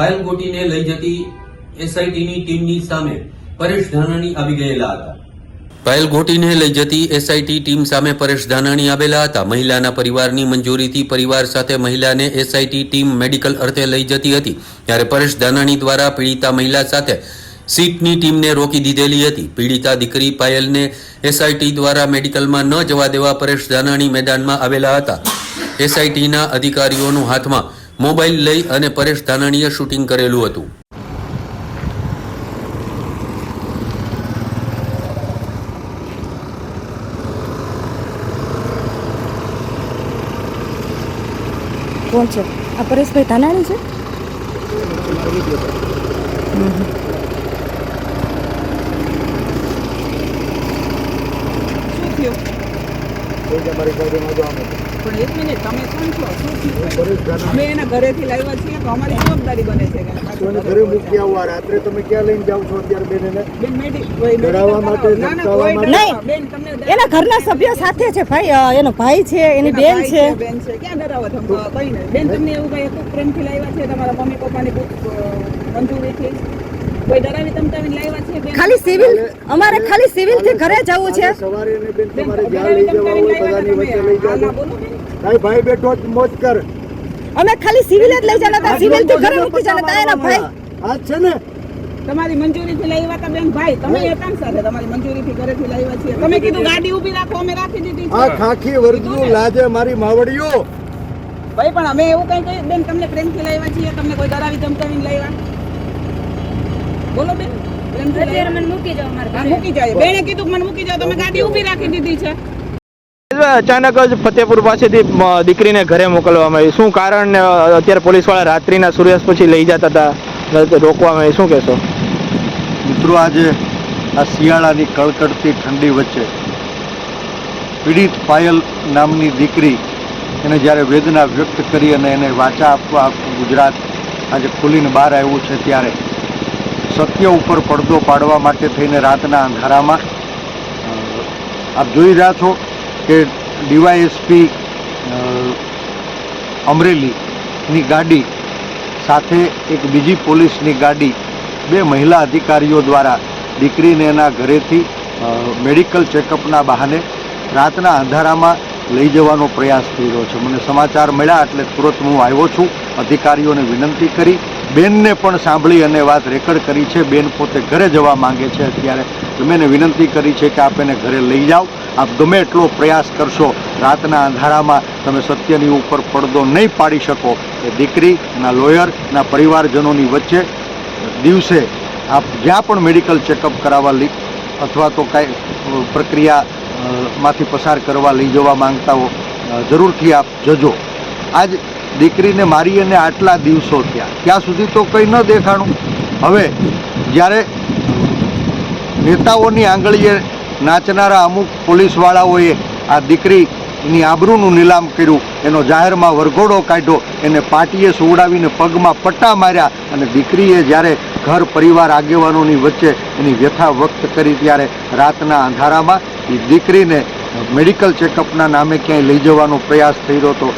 પાયલ ગોટીને લઈ જતી એસઆઈટીની ટીમની સામે પરેશ ધાનાણી આવી ગયેલા હતા. પાયલ ઘોટીને લઈ જતી એસઆઈટી ટીમ સામે પરેશ ધાનાણી આવેલા હતા. મહિલાના પરિવારની મંજૂરીથી પરિવાર સાથે મહિલાને એસઆઈટી ટીમ મેડિકલ અર્થે લઈ જતી હતી. ત્યારે પરેશ ધાનાણી દ્વારા પીડિતા મહિલા સાથે સીટની ટીમને રોકી દીધેલી હતી. પીડિતા દીકરી પાયલને એસઆઈટી દ્વારા મેડિકલમાં ન જવા દેવા પરેશ ધાનાણી મેદાનમાં આવેલા હતા. એસઆઈટીના અધિકારીઓનું હાથમાં મોબાઈલ લઈ અને પરેશ ધાનાણીએ શૂટિંગ કરેલું હતું. કોણ છે? આ પરેશભાઈ ધાનાણી છે? શું થયું? પણ એક મિનિટ તમે કોણ છો? શું અમે એના ઘરેથી લાવ્યા છીએ તો અમારી જવાબદારી બને છે ઘરે મૂકી આવવા રાત્રે તમે ક્યાં લઈને જાવ છો અત્યારે બેન એને બેન માટે. બેન તમને ઘરના સભ્ય સાથે છે ભાઈ એનો ભાઈ છે એની બેન છે. બેન છે ક્યાં ધમકાવવા? કંઈ નહીં. બેન તમને એવું કઈ પ્રેમથી લાવ્યા છે તમારા મમ્મી પપ્પાની કોઈ, અ, મંજૂરીથી કોઈ ડરાવી ધમકાવીને લાવ્યા છે બેન? ખાલી સિવિલ અમારે ખાલી સિવિલથી ઘરે જવું છે. સવારે ને બેન તમારે જ્યાં લઈ જવા હોય બધાની વચ્ચે તમે. લઈ. જાજો. ભાઈ ભાઈ બેઠો જ મોજ કર. અમે ખાલી સિવિલ જ લઈ જવાના હતા. સિવિલથી ઘરે મૂકી જવાના હતા. એના ભાઈ આ છે ને? તમારી મંજૂરીથી લઈ આવ્યા બેન. ભાઈ તમે હતા ને સાથે તમારી મંજૂરીથી ઘરેથી લાવ્યા છીએ. તમે કીધું ગાડી ઊભી રાખો અમે રાખી દીધી આ ખાખી વર્ગનું લાજે મારી માવડીઓ. ભાઈ પણ અમે એવું કઈ કઈ બેન તમને પ્રેમથી આવ્યા છીએ તમને કોઈ ડરાવી ધમકાવીને લાવ્યા? બોલો બેન. પ્રેમથી મને મૂકી જાઓ હા, મૂકી જાય બેને કીધું મને મૂકી જાઓ. તમે ગાડી ઊભી રાખી દીધી છે. અચાનક જ ફતેપુર પાસેથી દીકરીને ઘરે મોકલવામાં આવી. શું કારણ અત્યારે પોલીસવાળા રાત્રિના સૂર્યાસ્ત પછી લઈ જતા હતા? રોકવામાં આવી. શું કહેશો? મિત્રો આજે આ શિયાળાની કડકડતી ઠંડી વચ્ચે પીડિત પાયલ નામની દીકરી એને જ્યારે વેદના વ્યક્ત કરી અને એને વાચા આપવા આખું ગુજરાત આજે ખુલીને બહાર આવ્યું છે ત્યારે સત્ય ઉપર પડદો પાડવા માટે થઈને રાતના અંધારામાં. આપ જોઈ રહ્યા છો કે ડીવાયએસપી અમરેલીની ગાડી સાથે એક બીજી પોલીસની ગાડી બે મહિલા અધિકારીઓ દ્વારા દીકરીને એના ઘરેથી મેડિકલ ચેકઅપના બહાને રાતના અંધારામાં લઈ જવાનો પ્રયાસ થઈ રહ્યો છે. મને સમાચાર મળ્યા એટલે તુરંત હું આવ્યો છું. અધિકારીઓને વિનંતી કરી. બેનને પણ સાંભળી અને વાત રેકર્ડ કરી છે. બેન પોતે ઘરે જવા માંગે છે. અત્યારે તમે એને વિનંતી કરી છે કે આપ એને ઘરે લઈ જાઓ. આપ ગમે એટલો પ્રયાસ કરશો, રાતના અંધારામાં તમે સત્યની ઉપર પડદો નહીં પાડી શકો. એ દીકરીના લોયરના પરિવારજનોની વચ્ચે દિવસે આપ જ્યાં પણ મેડિકલ ચેકઅપ કરાવવા લઈ અથવા તો કાંઈ પ્રક્રિયામાંથી પ્રક્રિયા માંથી પસાર કરવા લઈ જવા માંગતા હો જરૂરથી આપ જજો. આજ દીકરીને મારી અને આટલા દિવસો થયા. ત્યાં સુધી તો કંઈ ન દેખાણું. હવે જ્યારે નેતાઓની આંગળીએ નાચનારા અમુક પોલીસવાળાઓએ આ દીકરીની આબરૂનું નીલામ કર્યું, એનો જાહેરમાં વરઘોડો કાઢ્યો, એને પાટીએ સુવડાવીને પગમાં પટ્ટા માર્યા અને દીકરીએ જ્યારે ઘર પરિવાર આગેવાનોની વચ્ચે એની વ્યથા વ્યક્ત કરી ત્યારે રાતના અંધારામાં એ દીકરીને મેડિકલ ચેકઅપના નામે ક્યાંય લઈ જવાનો પ્રયાસ થઈ રહ્યો હતો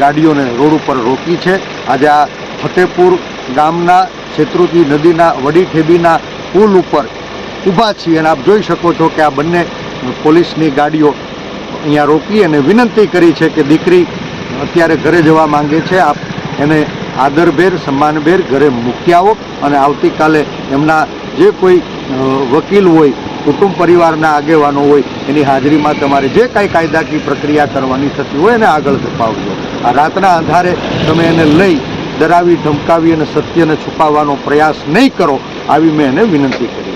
ગાડીઓને રોડ ઉપર રોકી છે. આજે આ ફતેપુર ગામના શેત્રુજી નદીના વડી ઠેબીના પુલ ઉપર ઊભા છીએ અને આપ જોઈ શકો છો કે આ બંને પોલીસની ગાડીઓ અહીંયા રોકી અને વિનંતી કરી છે કે દીકરી અત્યારે ઘરે જવા માંગે છે. આપ એને આદરભેર, સન્માનભેર ઘરે મૂકી આવો અને આવતીકાલે એમના જે કોઈ વકીલ હોય, કુટુંબ પરિવારના આગેવાનો હોય, એની હાજરીમાં તમારે જે કાંઈ કાયદાકીય પ્રક્રિયા કરવાની થતી હોય એને આગળ ધપાવજો. રાતના અંધારે તમે એને લઈ ડરાવી, ધમકાવી અને સત્યને છુપાવવાનો પ્રયાસ નહીં કરો, આવી મેં એને વિનંતી કરી.